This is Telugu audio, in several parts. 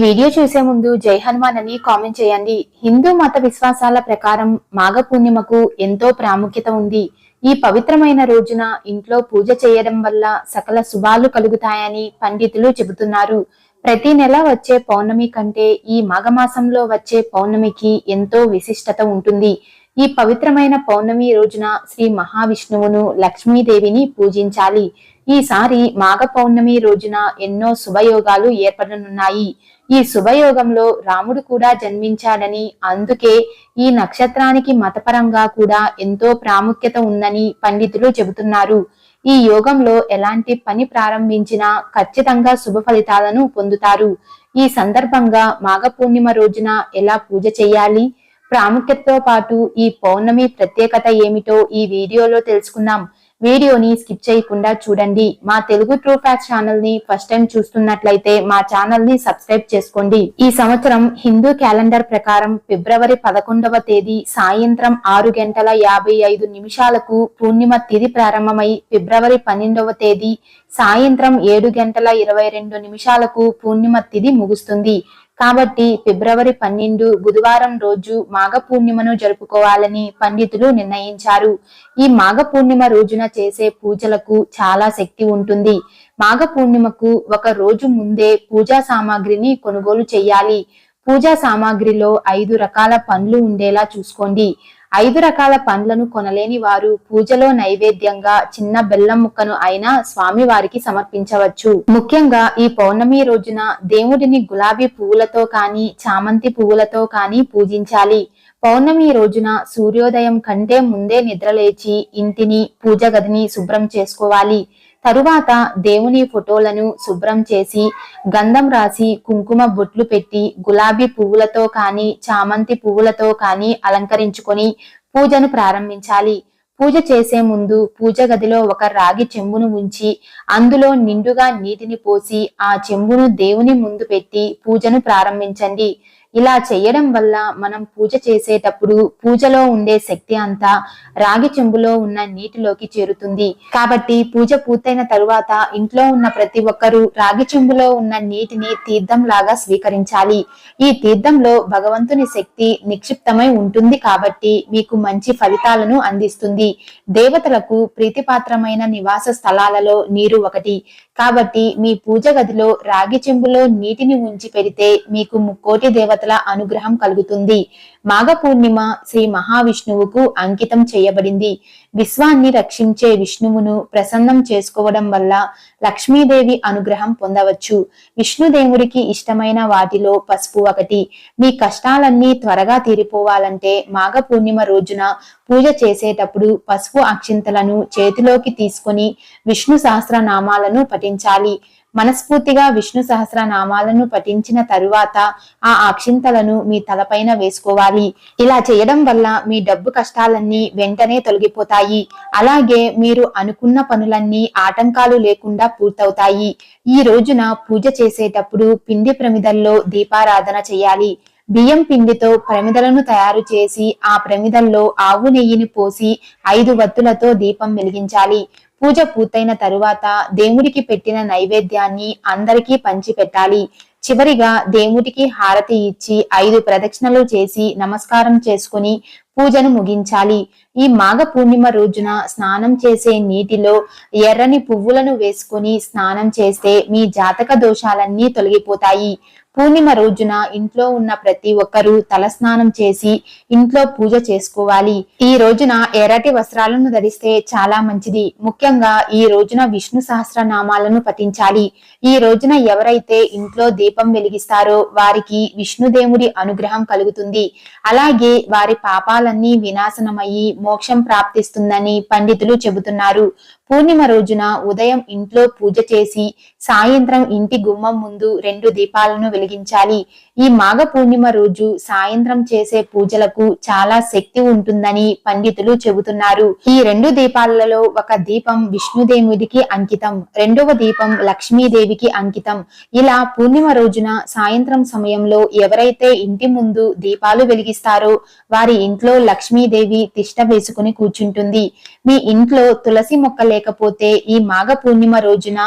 వీడియో చూసే ముందు జై హనుమాన్ అని కామెంట్ చేయండి. హిందూ మత విశ్వాసాల ప్రకారం మాఘ పూర్ణిమకు ఎంతో ప్రాముఖ్యత ఉంది. ఈ పవిత్రమైన రోజున ఇంట్లో పూజ చేయడం వల్ల సకల శుభాలు కలుగుతాయని పండితులు చెబుతున్నారు. ప్రతి నెల వచ్చే పౌర్ణమి కంటే ఈ మాఘమాసంలో వచ్చే పౌర్ణమికి ఎంతో విశిష్టత ఉంటుంది. ఈ పవిత్రమైన పౌర్ణమి రోజున శ్రీ మహావిష్ణువును లక్ష్మీదేవిని పూజించాలి. ఈసారి మాఘ పౌర్ణమి రోజున ఎన్నో శుభయోగాలు ఏర్పడనున్నాయి. ఈ శుభయోగంలో రాముడు కూడా జన్మించాడని అందుకే ఈ నక్షత్రానికి మతపరంగా కూడా ఎంతో ప్రాముఖ్యత ఉందని పండితులు చెబుతున్నారు. ఈ యోగంలో ఎలాంటి పని ప్రారంభించినా ఖచ్చితంగా శుభ ఫలితాలను పొందుతారు. ఈ సందర్భంగా మాఘ పూర్ణిమ రోజున ఎలా పూజ చేయాలి? ప్రాముఖ్యతతో పాటు ఈ పౌర్ణమి ప్రత్యేకత ఏమిటో ఈ వీడియోలో తెలుసుకుందాం. వీడియోని స్కిప్ చేయకుండా చూడండి. మా తెలుగు ట్రూ ఫ్యాక్ట్ ఛానల్ని ఫస్ట్ టైం చూస్తున్నట్లయితే మా ఛానల్ని సబ్స్క్రైబ్ చేసుకోండి. ఈ సంవత్సరం హిందూ క్యాలెండర్ ప్రకారం ఫిబ్రవరి పదకొండవ తేదీ సాయంత్రం ఆరు గంటల యాభై ఐదు నిమిషాలకు పూర్ణిమ తిథి ప్రారంభమై ఫిబ్రవరి పన్నెండవ తేదీ సాయంత్రం ఏడు గంటల ఇరవై రెండు నిమిషాలకు పూర్ణిమ తిథి ముగుస్తుంది. కాబట్టి ఫిబ్రవరి పన్నెండు బుధవారం రోజు మాఘ పూర్ణిమను జరుపుకోవాలని పండితులు నిర్ణయించారు. ఈ మాఘ పూర్ణిమ రోజున చేసే పూజలకు చాలా శక్తి ఉంటుంది. మాఘ పూర్ణిమకు ఒక రోజు ముందే పూజా సామాగ్రిని కొనుగోలు చేయాలి. పూజా సామాగ్రిలో ఐదు రకాల పండ్లు ఉండేలా చూసుకోండి. ఐదు రకాల పండ్లను కొనలేని వారు పూజలో నైవేద్యంగా చిన్న బెల్లం ముక్కను అయినా స్వామి వారికి సమర్పించవచ్చు. ముఖ్యంగా ఈ పౌర్ణమి రోజున దేవుడిని గులాబీ పువ్వులతో కానీ చామంతి పువ్వులతో కానీ పూజించాలి. పౌర్ణమి రోజున సూర్యోదయం కంటే ముందే నిద్రలేచి ఇంటిని పూజ గదిని శుభ్రం చేసుకోవాలి. తరువాత దేవుని ఫోటోలను శుభ్రం చేసి గంధం రాసి కుంకుమ బొట్లు పెట్టి గులాబీ పువ్వులతో కానీ చామంతి పువ్వులతో కానీ అలంకరించుకొని పూజను ప్రారంభించాలి. పూజ చేసే ముందు పూజ గదిలో ఒక రాగి చెంబును ఉంచి అందులో నిండుగా నీటిని పోసి ఆ చెంబును దేవుని ముందు పెట్టి పూజను ప్రారంభించండి. ఇలా చేయడం వల్ల మనం పూజ చేసేటప్పుడు పూజలో ఉండే శక్తి అంతా రాగి చెంబులో ఉన్న నీటిలోకి చేరుతుంది. కాబట్టి పూజ పూర్తయిన తరువాత ఇంట్లో ఉన్న ప్రతి ఒక్కరూ రాగి చెంబులో ఉన్న నీటిని తీర్థం లాగా స్వీకరించాలి. ఈ తీర్థంలో భగవంతుని శక్తి నిక్షిప్తమై ఉంటుంది కాబట్టి మీకు మంచి ఫలితాలను అందిస్తుంది. దేవతలకు ప్రీతిపాత్రమైన నివాస స్థలాలలో నీరు ఒకటి. కాబట్టి మీ పూజ గదిలో రాగి చెంబులో నీటిని ఉంచి పెడితే మీకు ముక్కోటి దేవత దేవతల అనుగ్రహం కలుగుతుంది. మాఘ పూర్ణిమ శ్రీ మహావిష్ణువుకు అంకితం చేయబడింది. విశ్వాన్ని రక్షించే విష్ణువును ప్రసన్నం చేసుకోవడం వల్ల లక్ష్మీదేవి అనుగ్రహం పొందవచ్చు. విష్ణుదేవుడికి ఇష్టమైన వాటిలో పసుపు ఒకటి. మీ కష్టాలన్నీ త్వరగా తీరిపోవాలంటే మాఘ పూర్ణిమ రోజున పూజ చేసేటప్పుడు పసుపు అక్షింతలను చేతిలోకి తీసుకొని విష్ణు సహస్రనామాలను పఠించాలి. మనస్ఫూర్తిగా విష్ణు సహస్రనామాలను పఠించిన తరువాత ఆ అక్షింతలను మీ తలపైన వేసుకోవాలి. ఇలా చేయడం వల్ల మీ డబ్బు కష్టాలన్నీ వెంటనే తొలగిపోతాయి. అలాగే మీరు అనుకున్న పనులన్నీ ఆటంకాలు లేకుండా పూర్తవుతాయి. ఈ రోజున పూజ చేసేటప్పుడు పిండి ప్రమిదల్లో దీపారాధన చేయాలి. బియ్యం పిండితో ప్రమిదలను తయారు చేసి ఆ ప్రమిదల్లో ఆవు నెయ్యిని పోసి ఐదు వత్తులతో దీపం వెలిగించాలి. పూజ పూర్తయిన తరువాత దేవుడికి పెట్టిన నైవేద్యాన్ని అందరికీ పంచిపెట్టాలి. చివరిగా దేవుడికి హారతి ఇచ్చి ఐదు ప్రదక్షిణలు చేసి నమస్కారం చేసుకుని పూజను ముగించాలి. ఈ మాఘ పూర్ణిమ రోజున స్నానం చేసే నీటిలో ఎర్రని పువ్వులను వేసుకుని స్నానం చేస్తే మీ జాతక దోషాలన్నీ తొలగిపోతాయి. పూర్ణిమ రోజున ఇంట్లో ఉన్న ప్రతి ఒక్కరూ తలస్నానం చేసి ఇంట్లో పూజ చేసుకోవాలి. ఈ రోజున ఎర్రటి వస్త్రాలను ధరిస్తే చాలా మంచిది. ముఖ్యంగా ఈ రోజున విష్ణు సహస్రనామాలను పఠించాలి. ఈ రోజున ఎవరైతే ఇంట్లో దీపం వెలిగిస్తారో వారికి విష్ణుదేవుడి అనుగ్రహం కలుగుతుంది. అలాగే వారి పాపాలన్నీ వినాశనమయ్యి మోక్షం ప్రాప్తిస్తుందని పండితులు చెబుతున్నారు. పూర్ణిమ రోజున ఉదయం ఇంట్లో పూజ చేసి సాయంత్రం ఇంటి గుమ్మం ముందు రెండు దీపాలను వెలిగించాలి ఈ మాఘ పూర్ణిమ రోజు సాయంత్రం చేసే పూజలకు చాలా శక్తి ఉంటుందని పండితులు చెబుతున్నారు. ఈ రెండు దీపాలలో ఒక దీపం విష్ణుదేవుడికి అంకితం రెండవ దీపం లక్ష్మీదేవికి అంకితం. ఇలా పూర్ణిమ రోజున సాయంత్రం సమయంలో ఎవరైతే ఇంటి ముందు దీపాలు వెలిగిస్తారో వారి ఇంట్లో లక్ష్మీదేవి తిష్ట వేసుకుని కూర్చుంటుంది. మీ ఇంట్లో తులసి మొక్క లేకపోతే ఈ మాఘ పూర్ణిమ రోజున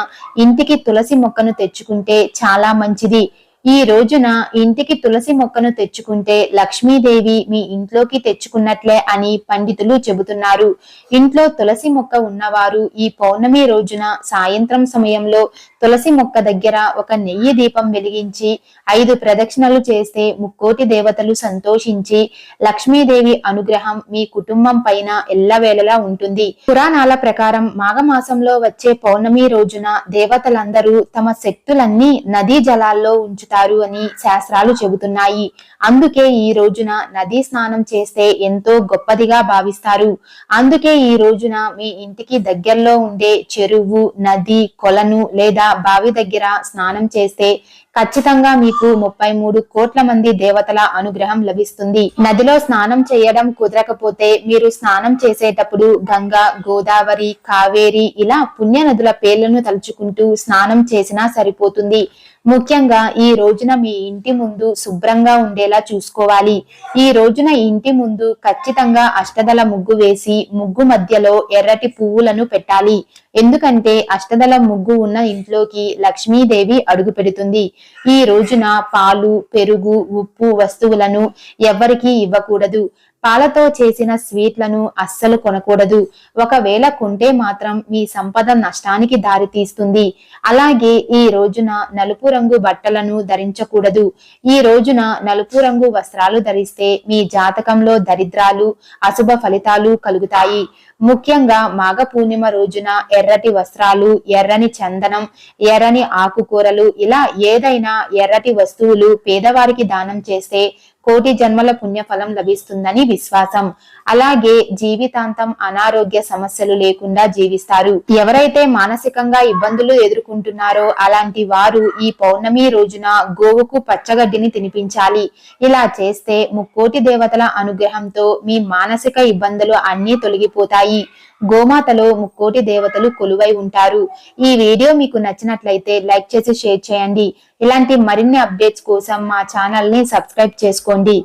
ఇంటికి తులసి మొక్కను తెచ్చుకుంటే చాలా మంచిది. ఈ రోజున ఇంటికి తులసి మొక్కను తెచ్చుకుంటే లక్ష్మీదేవి మీ ఇంట్లోకి తెచ్చుకున్నట్లే అని పండితులు చెబుతున్నారు. ఇంట్లో తులసి మొక్క ఉన్నవారు ఈ పౌర్ణమి రోజున సాయంత్రం సమయంలో తులసి మొక్క దగ్గర ఒక నెయ్యి దీపం వెలిగించి ఐదు ప్రదక్షిణలు చేస్తే ముక్కోటి దేవతలు సంతోషించి లక్ష్మీదేవి అనుగ్రహం మీ కుటుంబం పైన ఎల్లవేళలా ఉంటుంది. పురాణాల ప్రకారం మాఘమాసంలో వచ్చే పౌర్ణమి రోజున దేవతలందరూ తమ శక్తులన్నీ నదీ జలాల్లో ఉంచుతారు అని శాస్త్రాలు చెబుతున్నాయి. అందుకే ఈ రోజున నదీ స్నానం చేస్తే ఎంతో గొప్పదిగా భావిస్తారు. అందుకే ఈ రోజున మీ ఇంటికి దగ్గరలో ఉండే చెరువు నది కొలను లేదా బావి దగ్గర స్నానం చేస్తే ఖచ్చితంగా మీకు ముప్పై మూడు కోట్ల మంది దేవతల అనుగ్రహం లభిస్తుంది. నదిలో స్నానం చేయడం కుదరకపోతే మీరు స్నానం చేసేటప్పుడు గంగా గోదావరి కావేరి ఇలా పుణ్య నదుల పేర్లను తలుచుకుంటూ స్నానం చేసినా సరిపోతుంది. ముఖ్యంగా ఈ రోజున మీ ఇంటి ముందు శుభ్రంగా ఉండేలా చూసుకోవాలి. ఈ రోజున ఇంటి ముందు ఖచ్చితంగా అష్టదల ముగ్గు వేసి ముగ్గు మధ్యలో ఎర్రటి పువ్వులను పెట్టాలి. ఎందుకంటే అష్టదల ముగ్గు ఉన్న ఇంట్లోకి లక్ష్మీదేవి అడుగు పెడుతుంది. ఈ రోజున పాలు పెరుగు ఉప్పు వస్తువులను ఎవ్వరికీ ఇవ్వకూడదు. పాలతో చేసిన స్వీట్లను అస్సలు కొనకూడదు. ఒకవేళ కొంటే మాత్రం మీ సంపద నష్టానికి దారితీస్తుంది అలాగే ఈ రోజున నలుపు రంగు బట్టలను ధరించకూడదు. ఈ రోజున నలుపు రంగు వస్త్రాలు ధరిస్తే మీ జాతకంలో దరిద్రాలు అశుభ ఫలితాలు కలుగుతాయి. ముఖ్యంగా మాఘ పూర్ణిమ రోజున ఎర్రటి వస్త్రాలు ఎర్రని చందనం ఎర్రని ఆకుకూరలు ఇలా ఏదైనా ఎర్రటి వస్తువులు పేదవారికి దానం చేస్తే కోటి జన్మల పుణ్యఫలం లభిస్తుందని విశ్వాసం. అలాగే జీవితాంతం అనారోగ్య సమస్యలు లేకుండా జీవిస్తారు. ఎవరైతే మానసికంగా ఇబ్బందులు ఎదుర్కొంటున్నారో అలాంటి వారు ఈ పౌర్ణమి రోజున గోవుకు పచ్చగడ్డిని తినిపించాలి. ఇలా చేస్తే ముక్కోటి దేవతల అనుగ్రహంతో మీ మానసిక ఇబ్బందులు అన్నీ తొలగిపోతాయి. గోమాతలో ముక్కోటి దేవతలు కొలువై ఉంటారు. ఈ వీడియో మీకు నచ్చినట్లయితే లైక్ చేసి షేర్ చేయండి. ఇలాంటి మరిన్ని అప్డేట్స్ కోసం మా ఛానల్ని సబ్స్క్రైబ్ చేసుకోండి.